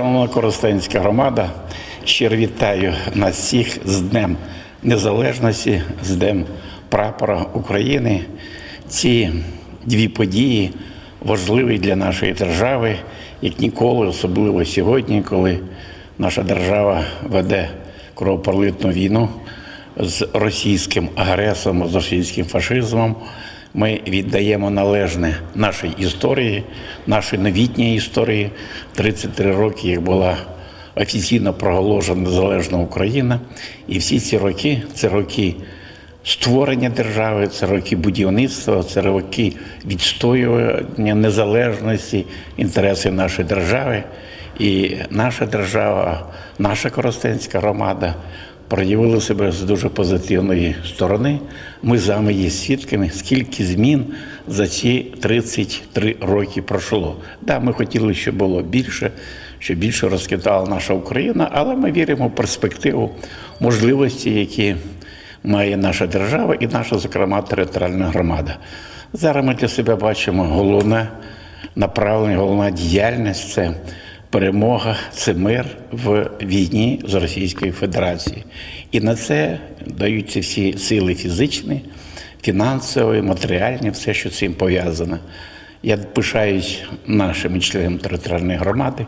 Шановна Коростенська громада, щиро вітаю нас всіх з Днем Незалежності, з Днем Прапора України. Ці дві події важливі для нашої держави, як ніколи, особливо сьогодні, коли наша держава веде кровопролитну війну з російським агресором, з російським фашизмом. Ми віддаємо належне нашій історії, нашій новітній історії. 33 роки, як була офіційно проголошена незалежна Україна. І всі ці роки це роки створення держави, це роки будівництва, це роки відстоювання незалежності, інтересів нашої держави. І наша держава, наша Коростенська громада проявили себе з дуже позитивної сторони. Ми з вами є свідками, скільки змін за ці 33 роки пройшло. Так, ми хотіли, щоб було більше, щоб більше розквітала наша Україна, але ми віримо в перспективу можливості, які має наша держава і наша, зокрема, територіальна громада. Зараз ми для себе бачимо головне направлення, головна діяльність це перемога, це мир в війні з Російською Федерацією. І на це даються всі сили фізичні, фінансові, матеріальні, все, що з цим пов'язано. Я пишаюсь нашими членами територіальної громади,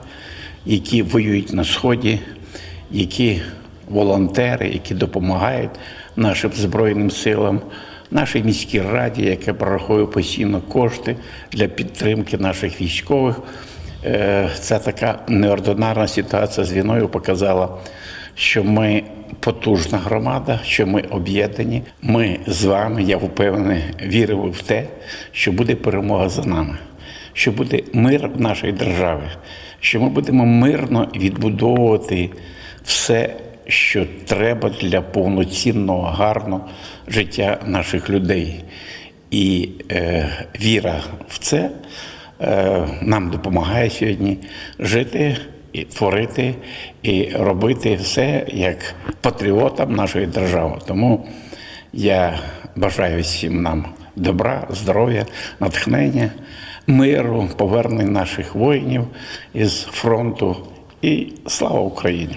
які воюють на сході, які волонтери, які допомагають нашим збройним силам, нашій міській раді, яка прораховує постійно кошти для підтримки наших військових. Е, Ця така неординарна ситуація з війною показала, що ми потужна громада, що ми об'єднані. Ми з вами, я впевнений, віримо в те, що буде перемога за нами, що буде мир в нашій державі, що ми будемо мирно відбудовувати все, що треба для повноцінного, гарного життя наших людей. І е, віра в це нам допомагає сьогодні жити і творити, і робити все як патріотам нашої держави. Тому я бажаю всім нам добра, здоров'я, натхнення, миру, повернення наших воїнів із фронту і слава Україні!